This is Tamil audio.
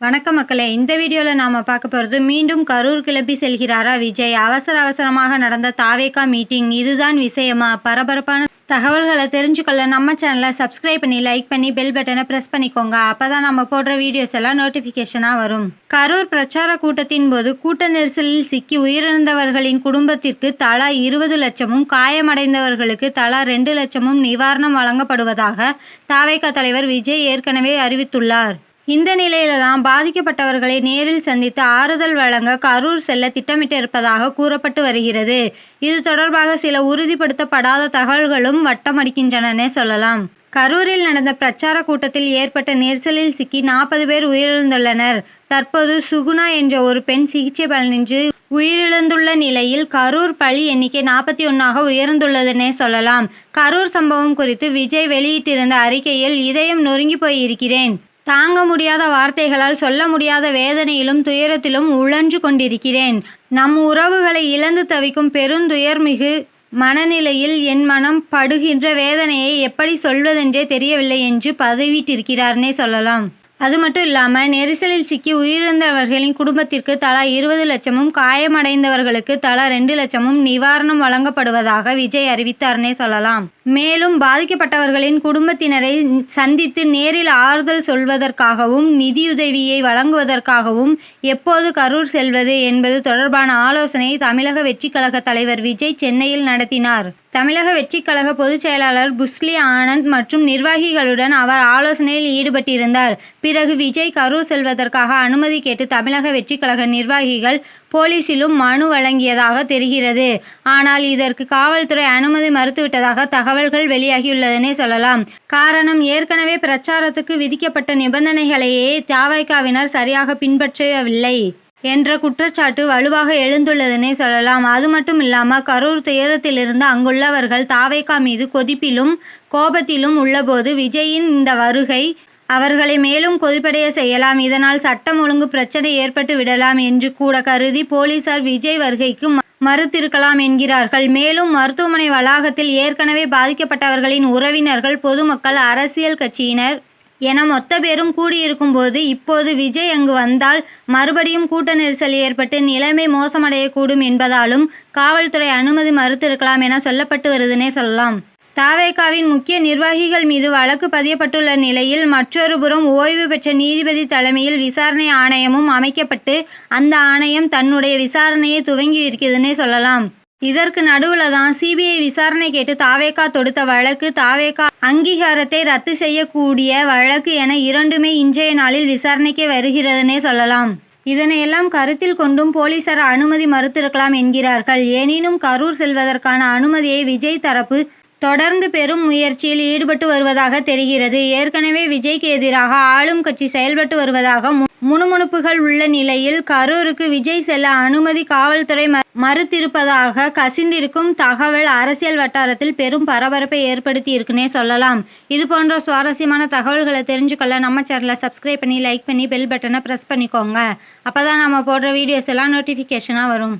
வணக்கம் மக்களே. இந்த வீடியோவில் நாம் பார்க்க போகிறது மீண்டும் கரூர் கிளப்பி செல்கிறாரா விஜய்? அவசர அவசரமாக நடந்த தாவேகா மீட்டிங் இதுதான் விஷயமா? பரபரப்பான தகவல்களை தெரிஞ்சுக்கொள்ள நம்ம சேனலை சப்ஸ்கிரைப் பண்ணி லைக் பண்ணி பெல் பட்டனை ப்ரெஸ் பண்ணிக்கோங்க. அப்போ தான் நம்ம போடுற வீடியோஸ் எல்லாம் நோட்டிஃபிகேஷனாக வரும். கரூர் பிரச்சார கூட்டத்தின் போது கூட்ட நெரிசலில் சிக்கி உயிரிழந்தவர்களின் குடும்பத்திற்கு தலா இருபது லட்சமும் காயமடைந்தவர்களுக்கு தலா ரெண்டு லட்சமும் நிவாரணம் வழங்கப்படுவதாக தாவேகா தலைவர் விஜய் ஏற்கனவே அறிவித்துள்ளார். இந்த நிலையில தான் பாதிக்கப்பட்டவர்களை நேரில் சந்தித்து ஆறுதல் வழங்க கரூர் செல்ல திட்டமிட்டிருப்பதாக கூறப்பட்டு வருகிறது. இது தொடர்பாக சில உறுதிப்படுத்தப்படாத தகவல்களும் வட்டமடிக்கின்றனனே சொல்லலாம். கரூரில் நடந்த பிரச்சார கூட்டத்தில் ஏற்பட்ட நெரிசலில் சிக்கி நாற்பது பேர் உயிரிழந்துள்ளனர். தற்போது சுகுணா என்ற ஒரு பெண் சிகிச்சை பலனின்றி உயிரிழந்துள்ள நிலையில் கரூர் பழி எண்ணிக்கை நாற்பத்தி ஒன்றாக உயர்ந்துள்ளதுன்னே சொல்லலாம். கரூர் சம்பவம் குறித்து விஜய் வெளியிட்டிருந்த அறிக்கையில் இதயம் நொறுங்கி போயிருக்கிறேன். தாங்க முடியாத வார்த்தைகளால் சொல்ல முடியாத வேதனையிலும் துயரத்திலும் உழன்று கொண்டிருக்கிறேன். நம் உறவுகளை இழந்து தவிக்கும் பெருந்துயர்மிகு மனநிலையில் என் மனம் படுகின்ற வேதனையை எப்படி சொல்வதென்றே தெரியவில்லை என்று பதவிட்டிருக்கிறார்னே சொல்லலாம். அது மட்டும் இல்லாமல் நெரிசலில் சிக்கி உயிரிழந்தவர்களின் குடும்பத்திற்கு தலா இருபது லட்சமும் காயமடைந்தவர்களுக்கு தலா ரெண்டு லட்சமும் நிவாரணம் வழங்கப்படுவதாக விஜய் அறிவித்தார்னே சொல்லலாம். மேலும் பாதிக்கப்பட்டவர்களின் குடும்பத்தினரை சந்தித்து நேரில் ஆறுதல் சொல்வதற்காகவும் நிதியுதவியை வழங்குவதற்காகவும் எப்போது கரூர் செல்வது என்பது தொடர்பான ஆலோசனை தமிழக வெற்றிக் கழக தலைவர் விஜய் சென்னையில் நடத்தினார். தமிழக வெற்றிக் கழக பொதுச் செயலாளர் புஸ்லி ஆனந்த் மற்றும் நிர்வாகிகளுடன் அவர் ஆலோசனையில் ஈடுபட்டிருந்தார். பிறகு விஜய் கரூர் செல்வதற்காக அனுமதி கேட்டு தமிழக வெற்றிக் கழக நிர்வாகிகள் போலீசிலும் மனு வழங்கியதாக தெரிகிறது. ஆனால் இதற்கு காவல்துறை அனுமதி மறுத்துவிட்டதாக தகவல்கள் வெளியாகியுள்ளதனே சொல்லலாம். காரணம் ஏற்கனவே பிரச்சாரத்துக்கு விதிக்கப்பட்ட நிபந்தனைகளையே தியாவைக்காவினர் சரியாக பின்பற்றவில்லை என்ற குற்றச்சாட்டு வலுவாக எழுந்துள்ளதனே சொல்லலாம். அது மட்டும் இல்லாமல் கரூர் துயரத்திலிருந்து அங்குள்ளவர்கள் தாவேகா மீது கொதிப்பிலும் கோபத்திலும் உள்ளபோது விஜயின் இந்த வருகை அவர்களை மேலும் கொதிப்படைய செய்யலாம். இதனால் சட்டம் ஒழுங்கு பிரச்சனை ஏற்பட்டு விடலாம் என்று கூட கருதி போலீசார் விஜய் வருகைக்கு மறுத்திருக்கலாம் என்கிறார்கள். மேலும் மருத்துவமனை வளாகத்தில் ஏற்கனவே பாதிக்கப்பட்டவர்களின் உறவினர்கள் பொதுமக்கள் அரசியல் கட்சியினர் என மொத்த பேரும் கூடியிருக்கும் போது இப்போது விஜய் அங்கு வந்தால் மறுபடியும் கூட்ட நெரிசல் ஏற்பட்டு நிலைமை மோசமடையக்கூடும் என்பதாலும் காவல்துறை அனுமதி மறுத்திருக்கலாம் என சொல்லப்பட்டு வருதுனே சொல்லலாம். தாவேகாவின் முக்கிய நிர்வாகிகள் மீது வழக்கு பதியப்பட்டுள்ள நிலையில் மற்றொரு புறம் ஓய்வு பெற்ற நீதிபதி தலைமையில் விசாரணை ஆணையமும் அமைக்கப்பட்டு அந்த ஆணையம் தன்னுடைய விசாரணையை துவங்கி இருக்கிறதுனே சொல்லலாம். இதற்கு நடுவில் தான் சிபிஐ விசாரணை கேட்டு தாவேகா தொடுத்த வழக்கு தாவேகா அங்கீகாரத்தை ரத்து செய்யக்கூடிய வழக்கு என இரண்டுமே இன்றைய நாளில் விசாரணைக்கு வருகிறதுனே சொல்லலாம். இதனையெல்லாம் கருத்தில் கொண்டும் போலீசார் அனுமதி மறுத்திருக்கலாம் என்கிறார்கள். எனினும் கரூர் செல்வதற்கான அனுமதியை விஜய் தரப்பு தொடர்ந்து பெரும் முயற்சியில் ஈடுபட்டு வருவதாக தெரிகிறது. ஏற்கனவே விஜய்க்கு எதிராக ஆளும் கட்சி செயல்பட்டு வருவதாக முணுமுணுப்புகள் உள்ள நிலையில் கரூருக்கு விஜய் செல்ல அனுமதி காவல்துறை மறுத்திருப்பதாக கசிந்திருக்கும் தகவல் அரசியல் வட்டாரத்தில் பெரும் பரபரப்பை ஏற்படுத்தி இருக்குன்னே சொல்லலாம். இது போன்ற சுவாரஸ்யமான தகவல்களை தெரிஞ்சுக்கொள்ள நம்ம சேனலை சப்ஸ்கிரைப் பண்ணி லைக் பண்ணி பெல் பட்டனை ப்ரெஸ் பண்ணிக்கோங்க. அப்போ தான் நம்ம போடுற வீடியோஸ் எல்லாம் நோட்டிஃபிகேஷனாக வரும்.